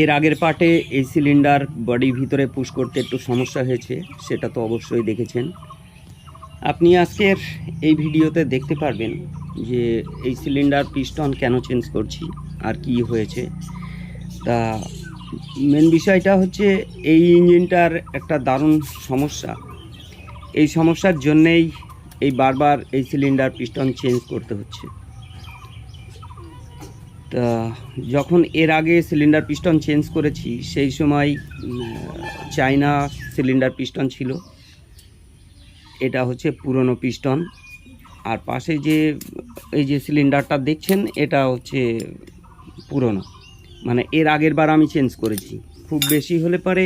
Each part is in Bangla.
এর আগের পার্টে এই সিলিন্ডার বডির ভিতরে পুশ করতে একটু সমস্যা হয়েছে, সেটা তো অবশ্যই দেখেছেন। আপনি আজকের এই ভিডিওতে দেখতে পারবেন যে এই সিলিন্ডার পিস্টন কেন চেঞ্জ করছি, আর কি হয়েছে। তা মেন বিষয়টা হচ্ছে এই ইঞ্জিনটার একটা দারুণ সমস্যা। এই সমস্যার জন্যেই এই বারবার এই সিলিন্ডার পিস্টন চেঞ্জ করতে হচ্ছে। যখন এর আগে সিলিন্ডার পিস্টন চেঞ্জ করেছি সেই সময় চায়না সিলিন্ডার পিস্টন ছিল। এটা হচ্ছে পুরনো পিস্টন। আর পাশে যে এই যে সিলিন্ডারটা দেখছেন এটা হচ্ছে পুরনো। মানে এর আগের বার আমি চেঞ্জ করেছি। খুব বেশি হলে পারে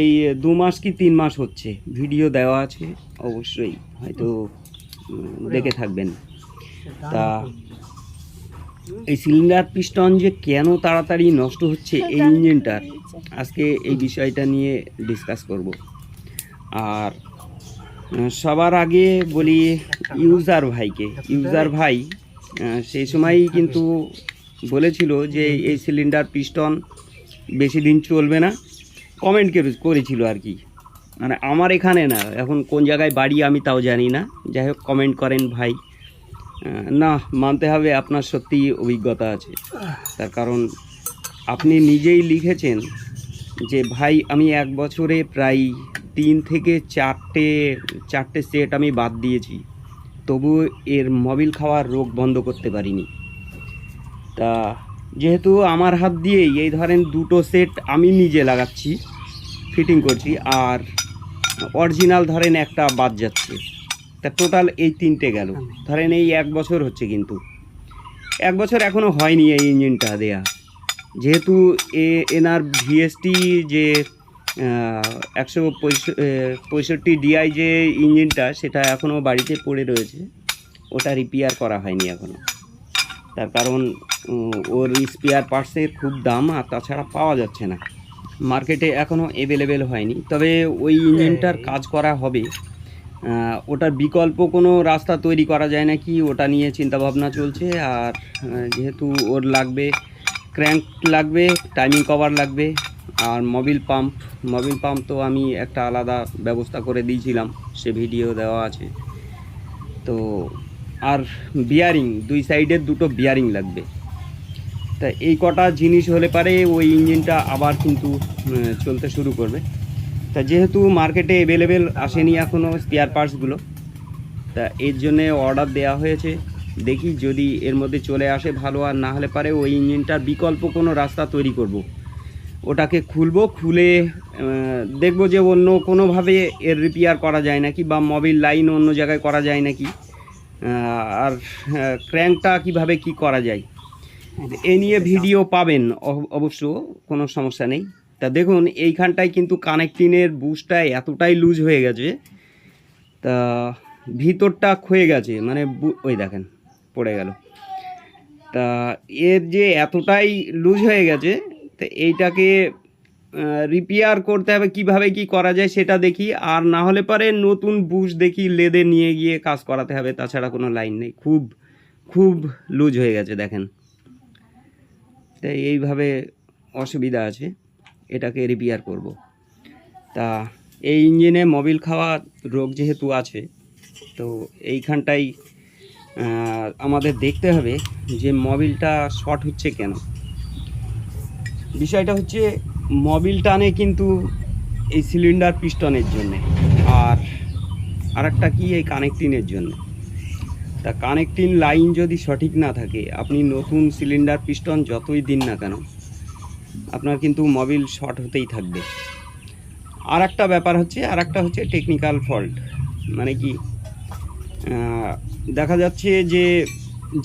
এই দু মাস কি তিন মাস হচ্ছে। ভিডিও দেওয়া আছে অবশ্যই হয়তো দেখে থাকবেন। তা এই সিলিন্ডার পিস্টন যে কেন তাড়াতাড়ি নষ্ট হচ্ছে এই ইঞ্জিনটার আজকে এই বিষয়টা নিয়ে ডিসকাস করব। আর সবার আগে বলি ইউজার ভাইকে। ইউজার ভাই সেই সময়ই কিন্তু বলেছিল যে এই সিলিন্ডার পিস্টন বেশি দিন চলবে না। কমেন্ট করেছিল আর কি। মানে আমার এখানে না এখন কোন জায়গায় বাড়ি আমি তাও জানি না। যাই হোক কমেন্ট করেন ভাই। না, মানতে হবে আপনার সত্যিই অভিজ্ঞতা আছে। তার কারণ আপনি নিজেই লিখেছেন যে, ভাই, আমি এক বছরে প্রায় তিন থেকে চারটে চারটে সেট আমি বাদ দিয়েছি। তবু এর মবিল খাওয়ার রোগ বন্ধ করতে পারিনি। তা যেহেতু আমার হাত দিয়েই এই ধরেন দুটো সেট আমি নিজে লাগাচ্ছি ফিটিং করছি, আর অরিজিনাল ধরেন একটা বাদ যাচ্ছে। তা টোটাল এই তিনটে গেল। ধরেন এই এক বছর হচ্ছে কিন্তু। এক বছর এখনও হয়নি এই ইঞ্জিনটা দেয়া। যেহেতু এ এনার ভিএসটি যে একশো পঁয়ষট্টি ডিআই যে ইঞ্জিনটা সেটা এখনও বাড়িতে পড়ে রয়েছে। ওটা রিপেয়ার করা হয়নি এখনও তার কারণ ওর স্পেয়ার পার্টসের খুব দাম আর তাছাড়া পাওয়া যাচ্ছে না। মার্কেটে এখনও অ্যাভেলেবেল হয়নি। তবে ওই ইঞ্জিনটার কাজ করা হবে। ওটার বিকল্প কোনো রাস্তা তৈরি করা যায় নাকি ওটা নিয়ে চিন্তাভাবনা চলছে আর যেহেতু ওর লাগবে, ক্র্যাঙ্ক লাগবে, টাইমিং কভার লাগবে আর মোবিল পাম্প মোবিল পাম্প তো আমি একটা আলাদা ব্যবস্থা করে দিয়েছিলাম, সে ভিডিও দেওয়া আছে। তো আর বিয়ারিং দুই সাইডের দুটো বিয়ারিং লাগবে। তা এই কটা জিনিস হলে পারে ওই ইঞ্জিনটা আবার কিন্তু চলতে শুরু করবে। তা যেহেতু মার্কেটে অ্যাভেলেবেল আসেনি এখনও স্পেয়ার পার্টসগুলো তা এর জন্যে অর্ডার দেওয়া হয়েছে। দেখি যদি এর মধ্যে চলে আসে ভালো আর না হলে পারে ওই ইঞ্জিনটার বিকল্প কোনো রাস্তা তৈরি করব। ওটাকে খুলবো খুলে দেখব যে অন্য কোনোভাবে এর রিপেয়ার করা যায় নাকি বা মোবিল লাইন অন্য জায়গায় করা যায় নাকি আর ক্র্যাঙ্কটা কীভাবে কি করা যায়। এ নিয়ে ভিডিও পাবেন অব- অবশ্য কোনো সমস্যা নেই। তা দেখুন, এইখানটায় কিন্তু কানেক্টিনের বুশটা এতটাই লুজ হয়ে গেছে, তা ভিতরটা ক্ষয়ে গেছে মানে ওই দেখেন, পড়ে গেল। তা এর যে এতটাই লুজ হয়ে গেছে, তো এইটাকে রিপেয়ার করতে হবে, কীভাবে কি করা যায় সেটা দেখি, আর না হলে পারে নতুন বুশ দেখি লেদে নিয়ে গিয়ে কাজ করাতে হবে, তাছাড়া কোনো লাইন নেই। খুব খুব লুজ হয়ে গেছে, দেখেন। তাই এইভাবে অসুবিধা আছে। এটাকে রিপেয়ার করব। তা এই ইঞ্জিনে মোবিল খাওয়া রোগ যেহেতু আছে, তো এইখানটাই আমাদের দেখতে হবে যে মোবিলটা শর্ট হচ্ছে কেন বিষয়টা হচ্ছে মোবিল টানে কিন্তু এই সিলিন্ডার পিস্টনের জন্যে আর আরেকটা কি এই কানেক্টিনের জন্য তা কানেক্টিং লাইন যদি সঠিক না থাকে, আপনি নতুন সিলিন্ডার পিস্টন যতই দিন না কেন আপনার কিন্তু মোবিল শর্ট হতেই থাকবে। আর একটা ব্যাপার হচ্ছে আর একটা হচ্ছে টেকনিক্যাল ফল্ট মানে কি দেখা যাচ্ছে যে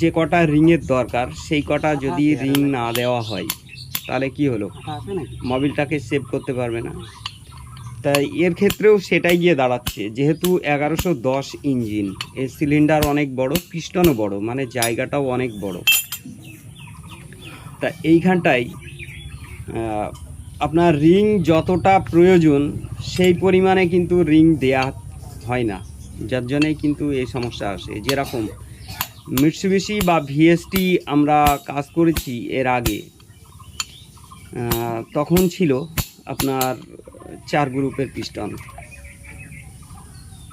যে কটা রিংয়ের দরকার সেই কটা যদি রিং না দেওয়া হয় তাহলে কি হলো? মোবিলটাকে সেভ করতে পারবে না। তাই এর ক্ষেত্রেও সেটাই গিয়ে দাঁড়াচ্ছে। যেহেতু এগারোশো দশ ইঞ্জিন এর সিলিন্ডার অনেক বড় পিস্টনও বড় মানে জায়গাটাও অনেক বড়। তা এইখানটায় আপনার রিং যতটা প্রয়োজন, সেই পরিমাণে কিন্তু রিং দেয়া হয় না। যার জন্যই কিন্তু এই সমস্যা আসে। যেরকম মিটসুবিশি বা ভিএসটি আমরা কাজ করেছি এর আগে তখন ছিল আপনার চার গ্রুপের পিস্টন।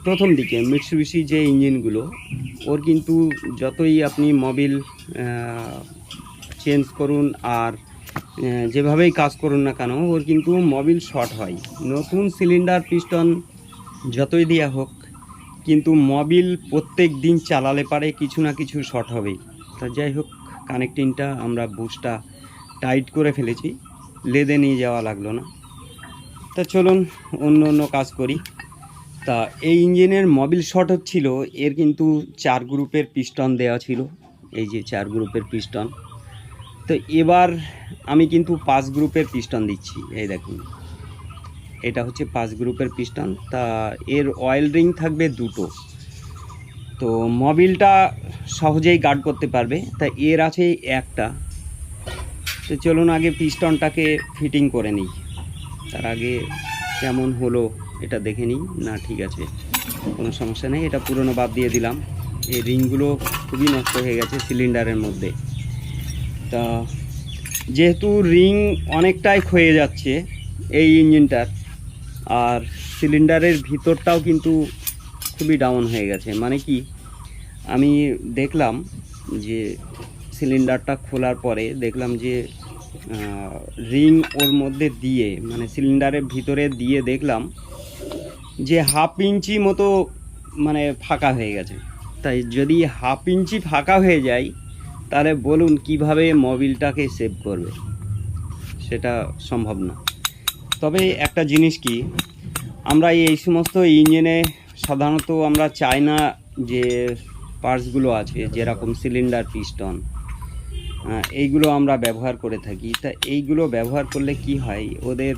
প্রথম দিকে মিটসুবিশি যে ইঞ্জিনগুলো, ওর কিন্তু যতই আপনি মোবিল চেঞ্জ করুন আর যেভাবেই কাজ করুন না কেন, ওর কিন্তু মোবিল শর্ট হয়। নতুন সিলিন্ডার পিস্টন যতই দেওয়া হোক, কিন্তু মোবিল প্রত্যেক দিন চালালে পারে কিছু না কিছু শর্ট হবেই। তা যাই হোক কানেক্টিংটা আমরা বুশটা টাইট করে ফেলেছি। লেদে নিয়ে যাওয়া লাগল না। তা চলুন, অন্য অন্য কাজ করি। তা এই ইঞ্জিনের মবিল শর্ট হচ্ছিল, এর কিন্তু চার গ্রুপের পিস্টন দেওয়া ছিল। এই যে চার গ্রুপের পিস্টন তো এবার আমি কিন্তু পাঁচ গ্রুপের পিস্টন দিচ্ছি, এই দেখুন। এটা হচ্ছে পাঁচ গ্রুপের পিস্টন, তা এর অয়েল রিং থাকবে দুটো। তো মবিলটা সহজেই গার্ড করতে পারবে, তা এর আছে একটা। তো চলুন আগে পিস্টনটাকে ফিটিং করে নিই। তার আগে কেমন হলো এটা দেখে নিই। না, ঠিক আছে, কোনো সমস্যা নেই, এটা পুরনো বাদ দিয়ে দিলাম। এই রিংগুলো খুবই নষ্ট হয়ে গেছে সিলিন্ডারের মধ্যে। তা যেহেতু রিং অনেকটাই ক্ষয়ে যাচ্ছে এই ইঞ্জিনটার, আর সিলিন্ডারের ভিতরটাও কিন্তু খুবই ডাউন হয়ে গেছে। মানে কি, আমি দেখলাম যে সিলিন্ডারটা খোলার পরে দেখলাম যে রিং ওর মধ্যে দিয়ে মানে সিলিন্ডারের ভিতরে দিয়ে দেখলাম যে হাফ ইঞ্চি মতো মানে ফাঁকা হয়ে গেছে। তাই যদি হাফ ইঞ্চি ফাঁকা হয়ে যায় তাহলে বলুন, কীভাবে মোবিলটাকে সেভ করবে? সেটা সম্ভব না। তবে একটা জিনিস কি, আমরা এই সমস্ত ইঞ্জিনে সাধারণত আমরা চাই না যে পার্টসগুলো আছে, যেরকম সিলিন্ডার, পিস্টন এইগুলো আমরা ব্যবহার করে থাকি। তা এইগুলো ব্যবহার করলে কি হয়, ওদের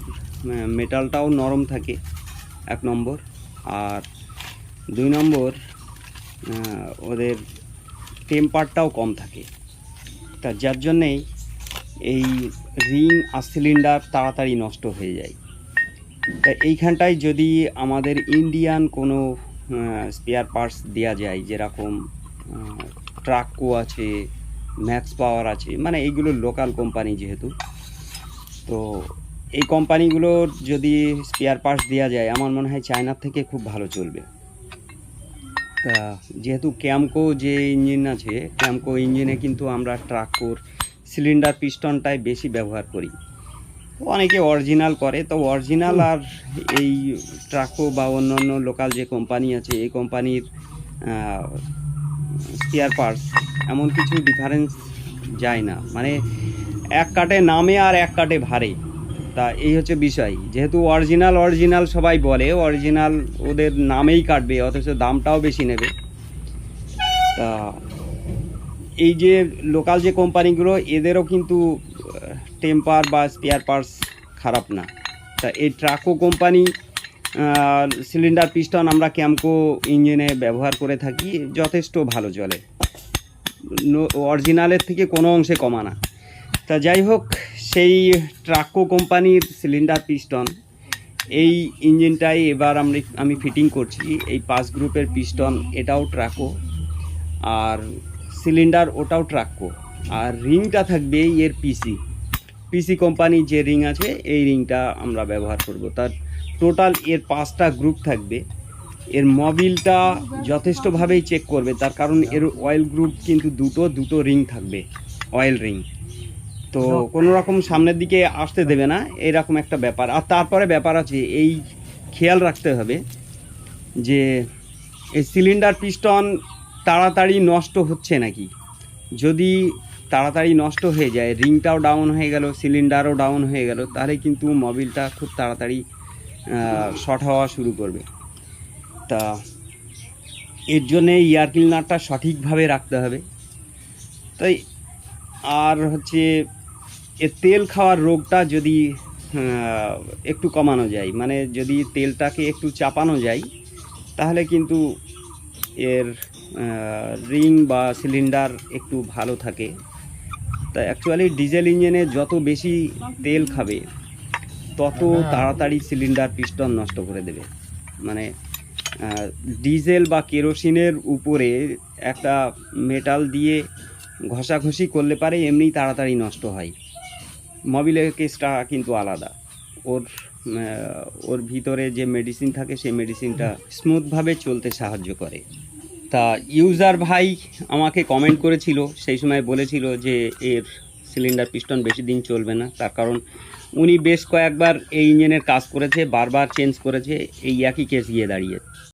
মেটালটাও নরম থাকে, এক নম্বর। আর দুই নম্বর ওদের টেম্পারটাও কম থাকে। তা যার জন্যেই এই রিং আর সিলিন্ডার তাড়াতাড়ি নষ্ট হয়ে যায়। তা এইখানটায় যদি আমাদের ইন্ডিয়ান কোনো স্পেয়ার পার্টস দেওয়া যায়, যেরকম ট্রাকো আছে, ম্যাক্স পাওয়ার আছে মানে এইগুলো লোকাল কোম্পানি যেহেতু, তো এই কোম্পানিগুলোর যদি স্পেয়ার পার্টস দেওয়া যায়, আমার মনে হয় চায়নার থেকে খুব ভালো চলবে। তা যেহেতু ক্যামকো যে ইঞ্জিন আছে, ক্যামকো ইঞ্জিনে কিন্তু আমরা ট্রাকোর সিলিন্ডার, পিস্টনটাই বেশি ব্যবহার করি। অনেকে অরিজিনাল করে, তো অরিজিনাল আর এই ট্রাকো বা অন্য অন্য লোকাল যে কোম্পানি আছে, এই কোম্পানির স্পেয়ার পার্টস এমন কিছু ডিফারেন্স যায় না। মানে এক কাটে নামে আর এক কাটে ভারে। তা এই হচ্ছে বিষয়। যেহেতু অরিজিনাল অরিজিনাল সবাই বলে অরিজিনাল ওদের নামেই কাটবে, অথচ দামটাও বেশি নেবে। তা এই যে লোকাল যে কোম্পানিগুলো এদেরও কিন্তু টেম্পার বা স্পেয়ার পার্টস খারাপ না। তা এই ট্রাকো কোম্পানি সিলিন্ডার পিস্টন আমরা ক্যামকো ইঞ্জিনে ব্যবহার করে থাকি, যথেষ্ট ভালো চলে। অরিজিনালের থেকে কোনো অংশে কমা না। তা যাই হোক, সেই ট্রাকো কোম্পানির সিলিন্ডার পিস্টন এই ইঞ্জিনটাই এবার আমি আমি ফিটিং করছি, এই পাঁচ গ্রুপের পিস্টন এটাও ট্রাকো, আর সিলিন্ডার ওটাও ট্রাকো, আর রিংটা থাকবে এর পিসি পিসি কোম্পানি যে রিং আছে, এই রিংটা আমরা ব্যবহার করব। তার টোটাল এর পাঁচটা গ্রুপ থাকবে, এর মবিলটা যথেষ্টভাবেই চেক করবে, তার কারণ এর অয়েল গ্রুপ কিন্তু দুটো দুটো রিং থাকবে অয়েল রিং তো কোনো রকম সামনের দিকে আসতে দেবে না, এরকম একটা ব্যাপার। আর তারপরে ব্যাপার আছে, এই খেয়াল রাখতে হবে যে এই সিলিন্ডার পিস্টন তাড়াতাড়ি নষ্ট হচ্ছে নাকি। যদি তাড়াতাড়ি নষ্ট হয়ে যায় রিংটাও ডাউন হয়ে গেল সিলিন্ডারও ডাউন হয়ে গেল, তাহলে কিন্তু মোবিলটা খুব তাড়াতাড়ি শর্ট হওয়া শুরু করবে। তা এর জন্যে এয়ার ক্লিনারটা সঠিকভাবে রাখতে হবে। তাই, আর হচ্ছে এ তেল খাওয়ার রোগটা যদি একটু কমানো যায় মানে যদি তেলটাকে একটু চাপানো যায় তাহলে কিন্তু এর রিং বা সিলিন্ডার একটু ভালো থাকে। তা অ্যাকচুয়ালি ডিজেল ইঞ্জিনে যত বেশি তেল খাবে তত তাড়াতাড়ি সিলিন্ডার পিস্টন নষ্ট করে দেবে। মানে ডিজেল বা কেরোসিনের উপরে একটা মেটাল দিয়ে ঘষাঘষি করলে পারে এমনি তাড়াতাড়ি নষ্ট হয়। মোবিলের কেসটা কিন্তু আলাদা। ওর ওর ভিতরে যে মেডিসিন থাকে, সেই মেডিসিনটা স্মুথভাবে চলতে সাহায্য করে। তা ইউজার ভাই আমাকে কমেন্ট করেছিল, সেই সময় বলেছিল যে এর সিলিন্ডার পিস্টন বেশি দিন চলবে না। তার কারণ উনি বেশ কয়েকবার এই ইঞ্জিনের কাজ করেছে, বারবার চেঞ্জ করেছে, এই একই কেস গিয়ে দাঁড়িয়ে।